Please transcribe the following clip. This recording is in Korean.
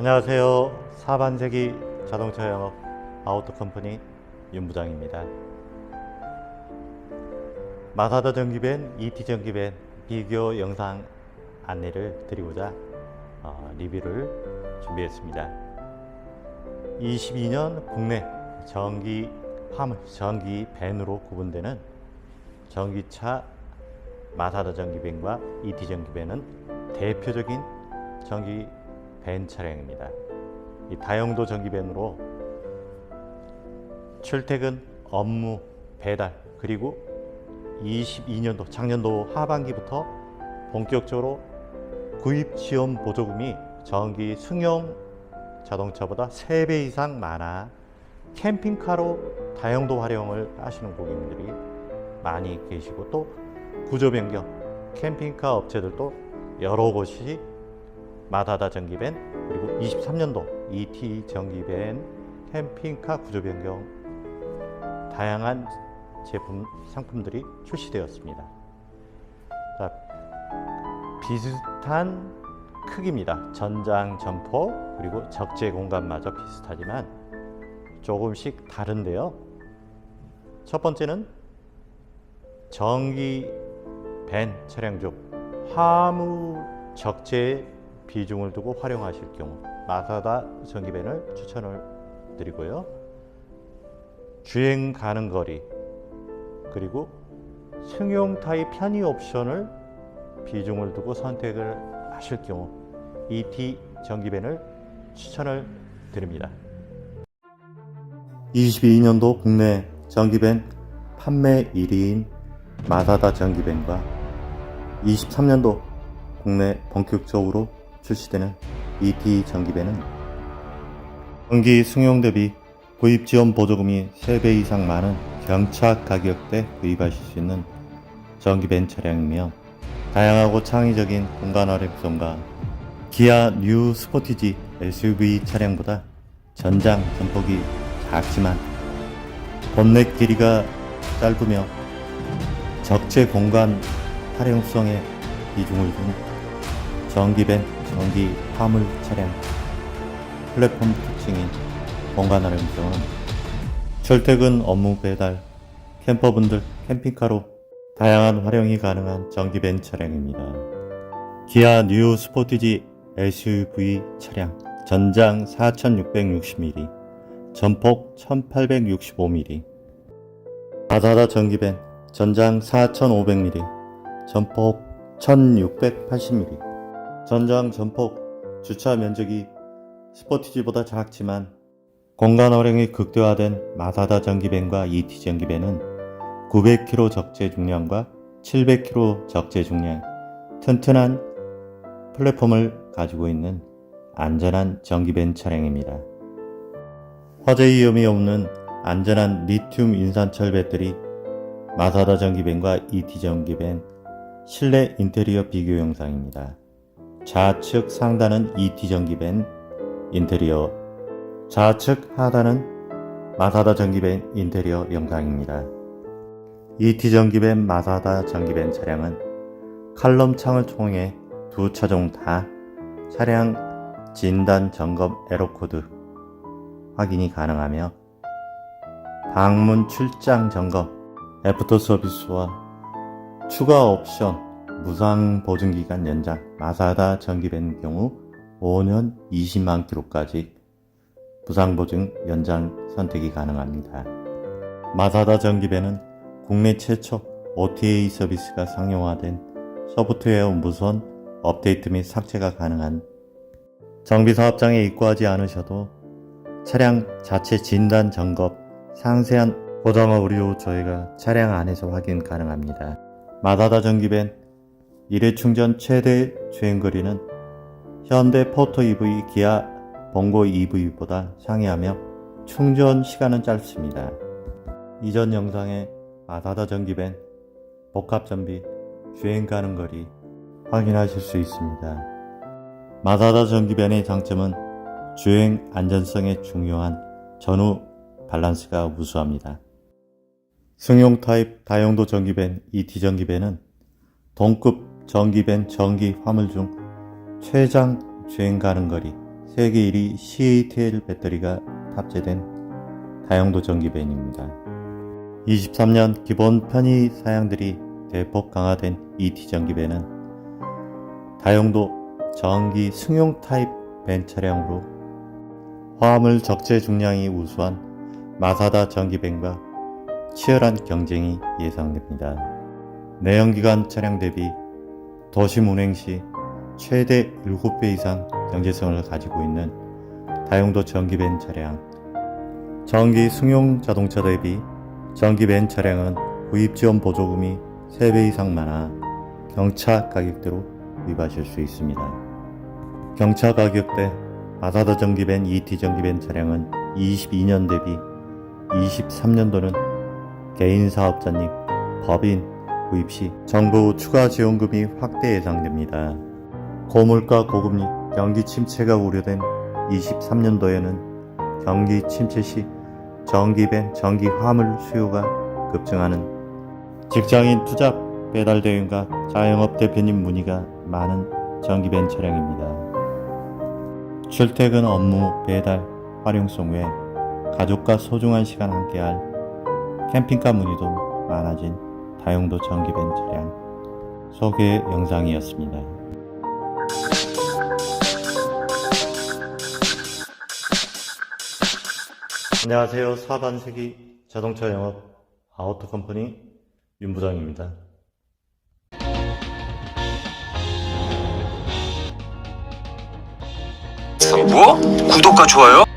안녕하세요. 사반세기 자동차 영업 아우토 컴퍼니 윤 부장입니다. 마사다 전기벤, ET 전기벤 비교 영상 안내를 드리고자 어, 리뷰를 준비했습니다. 22년 국내 전기 화물, 전기 벤으로 구분되는 전기차 마사다 전기벤과 ET 전기벤은 대표적인 전기 벤 차량입니다. 이 다용도 전기벤으로 출퇴근, 업무, 배달 그리고 22년도 작년도 하반기부터 본격적으로 구입 지원 보조금이 전기 승용 자동차보다 3배 이상 많아 캠핑카로 다용도 활용을 하시는 고객님들이 많이 계시고 또 구조 변경 캠핑카 업체들도 여러 곳이 마다다 전기벤 그리고 23년도 ET 전기벤 캠핑카 구조 변경 다양한 제품 상품들이 출시되었습니다. 자, 비슷한 크기입니다. 전장 점포 그리고 적재 공간마저 비슷하지만 조금씩 다른데요. 첫 번째는 전기 벤 차량 중 화물 적재 비중을 두고 활용하실 경우 마사다 전기벤을 추천을 드리고요. 주행 가는 거리 그리고 승용 타입 편의 옵션을 비중을 두고 선택을 하실 경우 ET 전기벤을 추천을 드립니다. 22년도 국내 전기벤 판매 1위인 마사다 전기벤과 23년도 국내 본격적으로 출시되는 ET 전기벤은 전기 승용 대비 구입 지원 보조금이 3배 이상 많은 경차 가격대 구입하실 수 있는 전기벤 차량이며 다양하고 창의적인 공간 활용 구성과 기아 뉴 스포티지 SUV 차량보다 전장 전폭이 작지만 본넷 길이가 짧으며 적재 공간 활용성에 비중을 둔 전기벤 전기 화물 차량 플랫폼 특징인 공간 활용성은 출퇴근 업무 배달 캠퍼분들 캠핑카로 다양한 활용이 가능한 전기벤 차량입니다. 기아 뉴 스포티지 SUV 차량 전장 4660mm 전폭 1865mm 마사다 전기벤 전장 4500mm 전폭 1680mm 전장 전폭 주차 면적이 스포티지보다 작지만 공간 활용이 극대화된 마사다 전기벤과 ET 전기벤은 900kg 적재 중량과 700kg 적재 중량 튼튼한 플랫폼을 가지고 있는 안전한 전기벤 차량입니다. 화재 위험이 없는 안전한 리튬 인산철 배터리 마사다 전기벤과 ET 전기벤 실내 인테리어 비교 영상입니다. 좌측 상단은 ET 전기벤 인테리어, 좌측 하단은 마사다 전기벤 인테리어 영상입니다. ET 전기벤 마사다 전기벤 차량은 칼럼 창을 통해 두 차종 다 차량 진단 점검 에러 코드 확인이 가능하며 방문 출장 점검 애프터 서비스와 추가 옵션 무상 보증 기간 연장 마사다 전기벤 경우 5년 20만 킬로까지 무상 보증 연장 선택이 가능합니다. 마사다 전기벤은 국내 최초 OTA 서비스가 상용화된 소프트웨어 무선 업데이트 및 삭제가 가능한 정비 사업장에 입고하지 않으셔도 차량 자체 진단 점검 상세한 고정화 오류 저희가 차량 안에서 확인 가능합니다. 마다다 전기벤 1회 충전 최대 주행거리는 현대 포터 EV 기아 봉고 EV보다 상회하며 충전 시간은 짧습니다. 이전 영상에 마다다 전기벤 복합 전비 주행 가능 거리 확인하실 수 있습니다. 마다다 전기벤의 장점은 주행 안전성에 중요한 전후 밸런스가 우수합니다. 승용 타입 다용도 전기벤 ET 전기벤은 동급 전기벤 전기 화물 중 최장 주행 가능 거리 세계 1위 CATL 배터리가 탑재된 다용도 전기벤입니다. 23년 기본 편의 사양들이 대폭 강화된 ET 전기벤은 다용도 전기 승용 타입 벤 차량으로 화물 적재 중량이 우수한 마사다 전기벤과 치열한 경쟁이 예상됩니다. 내연기관 차량 대비 도심 운행 시 최대 7배 이상 경제성을 가지고 있는 다용도 전기벤 차량. 전기 승용 자동차 대비 전기벤 차량은 구입 지원 보조금이 3배 이상 많아 경차 가격대로 구입하실 수 있습니다. 경차 가격대 마사다 전기벤 ET 전기벤 차량은 22년 대비 23년도는 개인 사업자님, 법인 구입 시 정부 추가 지원금이 확대 예상됩니다. 고물가 고금리 경기 침체가 우려된 23년도에는 경기 침체 시 전기 벤 전기 화물 수요가 급증하는 직장인 투잡 배달 대행과 자영업 대표님 문의가 많은 전기벤 차량입니다. 출퇴근 업무 배달 활용성 외 가족과 소중한 시간 함께할 캠핑카 문의도 많아진 다용도 전기벤 차량 소개 영상이었습니다. 안녕하세요. 사반세기 자동차 영업 아우토 컴퍼니 윤 부장입니다. 뭐? 구독과 좋아요?